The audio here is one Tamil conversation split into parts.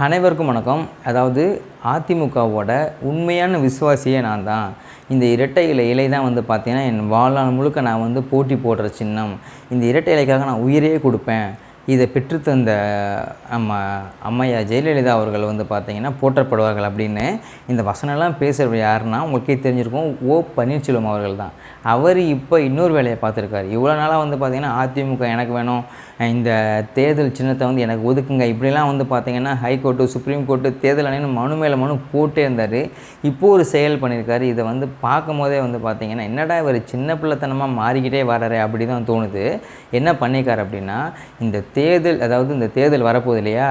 அனைவருக்கும் வணக்கம். அதாவது அதிமுகவோட உண்மையான விசுவாசியே நான் தான். இந்த இரட்டை இலை இலை தான் வந்து பார்த்தீங்கன்னா என் வாழ்நாள் முழுக்க நான் வந்து போட்டி போடுற சின்னம். இந்த இரட்டை இலைக்காக நான் உயிரே கொடுப்பேன். இதை பெற்றுத்தந்த நம்ம அம்மையா ஜெயலலிதா அவர்கள் வந்து பார்த்திங்கன்னா போற்றப்படுவார்கள் அப்படின்னு இந்த வசனம்லாம் பேசுகிறவர் யாருன்னா உங்களுக்கே தெரிஞ்சிருக்கும் ஓ பன்னீர்செல்வம் அவர்கள் தான். அவர் இப்போ இன்னொரு வேலையை பார்த்துருக்காரு. இவ்வளோ நாளாக வந்து பார்த்திங்கன்னா அதிமுக எனக்கு வேணும் இந்த தேர்தல் சின்னத்தை வந்து எனக்கு ஒதுக்குங்க. இப்படிலாம் வந்து பார்த்தீங்கன்னா ஹைகோர்ட்டு சுப்ரீம் கோர்ட்டு தேர்தல் ஆணையம் மனு மேலே மனு போட்டே இருந்தார். இப்போது ஒரு செயல் பண்ணியிருக்காரு. இதை வந்து பார்க்கும் போதே வந்து பார்த்திங்கன்னா என்னடா இவர் சின்ன பிள்ளைத்தனமாக மாறிக்கிட்டே வராரு அப்படி தான் தோணுது. என்ன பண்ணியிருக்காரு அப்படின்னா இந்த தேர்தல் அதாவது இந்த தேர்தல் வரப்போகுது இல்லையா?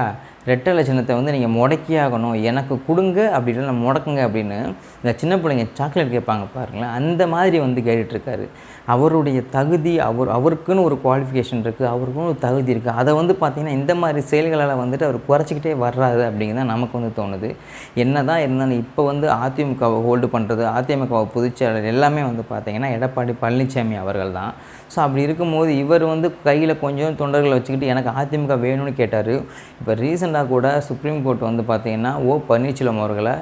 ரெட்டை லட்சணத்தை வந்து நீங்கள் முடக்கி ஆகணும். எனக்கு கொடுங்க அப்படி இல்லை முடக்குங்க அப்படின்னு இந்த சின்ன பிள்ளைங்க சாக்லேட் கேட்பாங்க பாருங்களேன். அந்த மாதிரி வந்து கேட்டுட்ருக்காரு. அவருடைய தகுதி அவர் அவருக்குன்னு ஒரு குவாலிஃபிகேஷன் இருக்குது அவருக்குன்னு ஒரு தகுதி இருக்குது அதை வந்து பார்த்திங்கன்னா இந்த மாதிரி செயல்களால் வந்துட்டு அவர் குறைச்சிக்கிட்டே வர்றாரு அப்படிங்கிறத தான் நமக்கு வந்து தோணுது. என்ன தான் இருந்தாலும் இப்போ வந்து அதிமுகவை ஹோல்டு பண்ணுறது அதிமுகவை பொதுச்செயலர் எல்லாமே வந்து பார்த்திங்கன்னா எடப்பாடி பழனிசாமி அவர்கள் தான். ஸோ அப்படி இருக்கும்போது இவர் வந்து கையில் கொஞ்சம் தொண்டர்களை வச்சுக்கிட்டு எனக்கு அதிமுக வேணும்னு கேட்டார். இப்போ ரீசெண்டாக கூட சுப்ரீம் கோர்ட் வந்து பார்த்திங்கன்னா ஓ பன்னீர்செல்வம் அவர்களை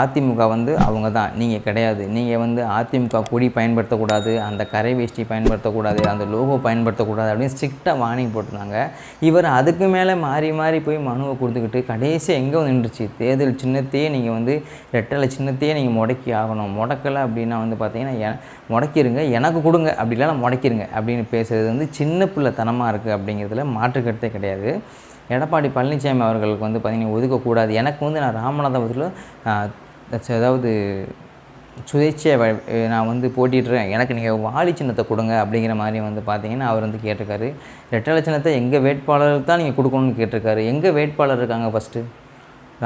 அதிமுக வந்து அவங்க தான். நீங்கள் கிடையாது. நீங்கள் வந்து அதிமுக கொடி பயன்படுத்தக்கூடாது அந்த கரை வேஷ்டி பயன்படுத்தக்கூடாது அந்த லோகோ பயன்படுத்தக்கூடாது அப்படின்னு ஸ்ட்ரிக்டாக வார்னிங் போட்டிருந்தாங்க. இவர் அதுக்கு மேலே மாறி மாறி போய் மனுவை கொடுத்துக்கிட்டு கடைசி எங்கே வந்து நின்றுச்சு? தேர்தல் சின்னத்தையே நீங்கள் வந்து ரெட்டலை சின்னத்தையே நீங்கள் முடக்கி ஆகணும். முடக்கலை அப்படின்னா வந்து பார்த்தீங்கன்னா முடக்கிருங்க எனக்கு கொடுங்க அப்படி இல்லைனா முடக்கிருங்க அப்படின்னு பேசுகிறது வந்து சின்ன பிள்ளைத்தனமாக இருக்குது அப்படிங்கிறதுல மாற்றுக்கருத்தே கிடையாது. எடப்பாடி பழனிசாமி அவர்களுக்கு வந்து பார்த்தீங்கன்னா ஒதுக்கக்கூடாது. எனக்கு வந்து நான் ராமநாதபுரத்தில் அதாவது சுயேட்சையை நான் வந்து போட்டிடுறேன் எனக்கு நீங்கள் வாலி சின்னத்தை கொடுங்க அப்படிங்கிற மாதிரி வந்து பார்த்தீங்கன்னா அவர் வந்து கேட்டிருக்காரு. ரெட்டலை சின்னத்தை எங்கள் வேட்பாளருக்கு தான் நீங்கள் கொடுக்கணும்னு கேட்டிருக்காரு. எங்கள் வேட்பாளர் இருக்காங்க ஃபஸ்ட்டு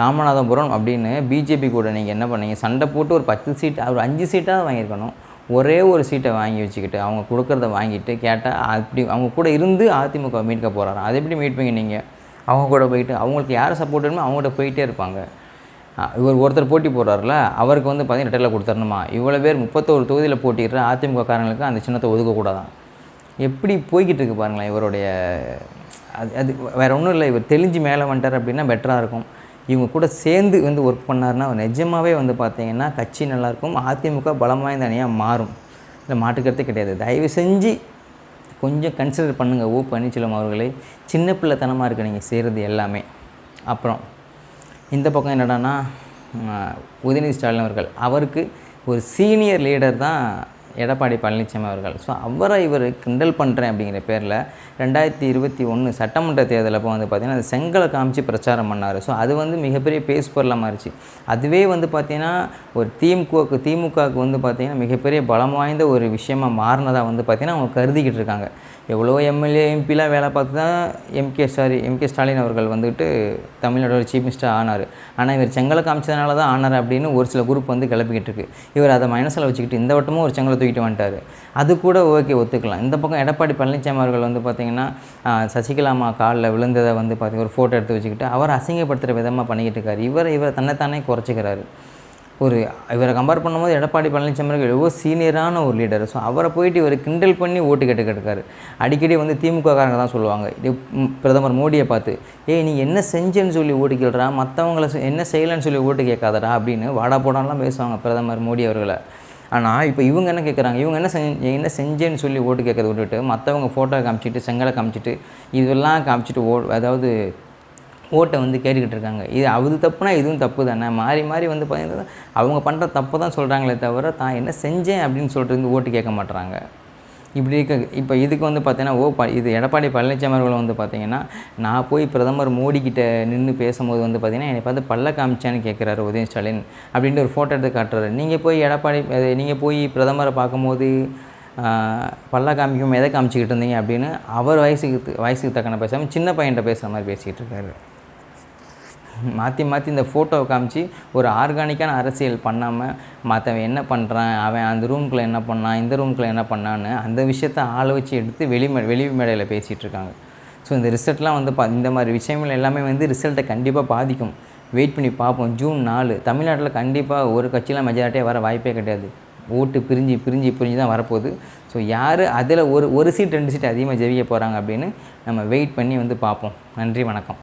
ராமநாதபுரம் அப்படின்னு பிஜேபி கூட நீங்கள் என்ன பண்ணீங்க? சண்டை போட்டு ஒரு பத்து சீட் ஒரு அஞ்சு சீட்டாக வாங்கியிருக்கணும். ஒரே ஒரு சீட்டை வாங்கி வச்சுக்கிட்டு அவங்க கொடுக்குறத வாங்கிட்டு கேட்டால் அப்படி அவங்க கூட இருந்து அதிமுக மீட்க போகிறாரு அதை எப்படி மீட்பீங்க நீங்கள் அவங்க கூட போயிட்டு அவங்களுக்கு யார் சப்போர்ட் வேணுமோ கூட போயிட்டே இருப்பாங்க. இவர் ஒருத்தர் போட்டி போடுறாருல அவருக்கு வந்து பார்த்தீங்கன்னா ரெட்டையில் கொடுத்துடணுமா இவ்வளோ பேர் முப்பத்தோரு தொகுதியில் போட்டிடுற அதிமுக காரங்களுக்கு அந்த சின்னத்தை ஒதுக்கக்கூடாதான். எப்படி போய்கிட்டு இருக்கு பாருங்களேன் இவருடைய அது அது வேறு ஒன்றும் இல்லை இவர் தெளிஞ்சு மேலே வந்துட்டார் அப்படின்னா பெட்டராக இருக்கும். இவங்க கூட சேர்ந்து வந்து ஒர்க் பண்ணார்னா நிஜமாகவே வந்து பார்த்தீங்கன்னா கட்சி நல்லாயிருக்கும் அதிமுக பலமாக வாய்ந்த அணியாக மாறும். இல்லை மாட்டுக்கிறதே கிடையாது. தயவு செஞ்சு கொஞ்சம் கன்சிடர் பண்ணுங்கள் ஓ பன்னீர்செல்வம் அவர்களை. சின்ன பிள்ளைத்தனமாக இருக்குது நீங்கள் செய்கிறது எல்லாமே. அப்புறம் இந்த பக்கம் என்னடான்னா உதயநிதி ஸ்டாலின் அவர்கள். அவருக்கு ஒரு சீனியர் லீடர் தான் எடப்பாடி பழனிசாமி அவர்கள். ஸோ அவரை இவர் கிண்டல் பண்ணுறேன் அப்படிங்கிற பேரில் ரெண்டாயிரத்தி இருபத்தி ஒன்று சட்டமன்ற தேர்தல் அப்போ வந்து பார்த்திங்கன்னா அது செங்கலை காமிச்சு பிரச்சாரம் பண்ணார். ஸோ அது வந்து மிகப்பெரிய பேஸ் பொருளாக மாறிச்சு. அதுவே வந்து பார்த்திங்கன்னா ஒரு திமுகவுக்கு திமுகவுக்கு வந்து பார்த்திங்கன்னா மிகப்பெரிய பலம் வாய்ந்த ஒரு விஷயமாக மாறினதாக வந்து பார்த்திங்கன்னா அவங்க கருதிக்கிட்டு இருக்காங்க. எவ்வளோ எம்எல்ஏ எம்பிலாம் வேலை பார்த்து தான் எம்கே சாரி எம்கே ஸ்டாலின் அவர்கள் வந்துட்டு தமிழ்நாடோட சீஃப் மினிஸ்டர் ஆனார். ஆனால் இவர் செங்கலை காமிச்சதுனால தான் ஆனார் அப்படின்னு ஒரு சில குரூப் வந்து கிளப்பிக்கிட்டு இருக்கு. இவர் அதை மைனஸில் வச்சுக்கிட்டு இந்த வட்டமும் ஒரு செங்கலை தூக்கிட்டு வந்துட்டார். அது கூட ஓகே ஒத்துக்கலாம். இந்த பக்கம் எடப்பாடி பழனிசாமி அவர்கள் வந்து பார்த்திங்கன்னா சசிகலாமா காலில் விழுந்ததை வந்து பார்த்திங்கன்னா ஒரு ஃபோட்டோ எடுத்து வச்சுக்கிட்டு அவர் அசிங்கப்படுத்துகிற விதமாக பண்ணிக்கிட்டு இருக்காரு. இவர் இவர் தன்னைத்தானே குறைச்சிக்கிறாரு. ஒரு இவரை கம்பேர் பண்ணும்போது எடப்பாடி பழனிசாமி அவர்கள் எவ்வளோ சீனியரான ஒரு லீடர் ஸோ அவரை போயிட்டு இவர் கிண்டல் பண்ணி ஓட்டு கேட்டுக்கிட்டு இருக்காரு. அடிக்கடி வந்து திமுககாரங்க தான் சொல்லுவாங்க. பிரதமர் மோடியை பார்த்து ஏய் நீ என்ன செஞ்சேன்னு சொல்லி ஓட்டு கேள்றா மற்றவங்களை என்ன செய்யலைன்னு சொல்லி ஓட்டு கேட்காதடா அப்படின்னு வாடா போடான்லாம் பேசுவாங்க பிரதமர் மோடி அவர்களை. ஆனால் இப்போ இவங்க என்ன கேட்குறாங்க இவங்க என்ன செஞ்சு என்ன செஞ்சேன்னு சொல்லி ஓட்டு கேட்கறத விட்டுட்டு மற்றவங்க ஃபோட்டோ காமிச்சிட்டு செங்கலை காமிச்சிட்டு இதெல்லாம் காமிச்சிட்டு ஓ அதாவது ஓட்டை வந்து கேட்டுக்கிட்டு இருக்காங்க. இது அது தப்புனா இதுவும் தப்பு தானே? மாறி மாறி வந்து பார்த்தீங்கன்னா அவங்க பண்ணுற தப்பு தான் சொல்கிறாங்களே தவிர தான் என்ன செஞ்சேன் அப்படின்னு சொல்லிட்டு வந்து ஓட்டு கேட்க மாட்டுறாங்க இப்படி இருக்க இப்போ இதுக்கு வந்து பார்த்தீங்கன்னா ஓ ப இது எடப்பாடி பழனிசாமி அவர்கள் வந்து பார்த்தீங்கன்னா நான் போய் பிரதமர் மோடிக்கிட்ட நின்று பேசும்போது வந்து பார்த்தீங்கன்னா என்னை பார்த்து பல்ல காமிச்சான்னு கேட்குறாரு உதயன் ஸ்டாலின் அப்படின்ட்டு ஒரு ஃபோட்டோ எடுத்து காட்டுறாரு. நீங்கள் போய் எடப்பாடி நீங்கள் போய் பிரதமரை பார்க்கும்போது பல்ல காமிக்கும் எதை காமிச்சிக்கிட்டு இருந்தீங்க அப்படின்னு அவர் வயசுக்கு வயசுக்கு தக்கன பேசாமல் சின்ன பையன்கிட்ட பேசுகிற மாதிரி பேசிக்கிட்டு இருக்காரு. மாற்றி மாற்றி இந்த ஃபோட்டோவை காமிச்சு ஒரு ஆர்கானிக்கான அரசியல் பண்ணாமல் மற்றவன் என்ன பண்ணுறான் அவன் அந்த ரூம்குள்ளே என்ன பண்ணான் இந்த ரூம்குள்ளே என்ன பண்ணான்னு அந்த விஷயத்த ஆளை வச்சு எடுத்து வெளி வெளி மேடையில் பேசிகிட்டு இருக்காங்க. ஸோ இந்த ரிசல்ட்லாம் வந்து பா இந்த மாதிரி விஷயங்கள் எல்லாமே வந்து ரிசல்ட்டை கண்டிப்பாக பாதிக்கும். வெயிட் பண்ணி பார்ப்போம். ஜூன் நாலு. தமிழ்நாட்டில் கண்டிப்பாக ஒரு கட்சியெலாம் மெஜாரிட்டியாக வர வாய்ப்பே கிடையாது. ஓட்டு பிரிஞ்சு பிரிஞ்சு பிரிஞ்சு தான் வரப்போகுது. ஸோ யார் அதில் ஒரு ஒரு சீட் ரெண்டு சீட் அதிகமாக ஜெயிக்க போகிறாங்க அப்படின்னு நம்ம வெயிட் பண்ணி வந்து பார்ப்போம். நன்றி வணக்கம்.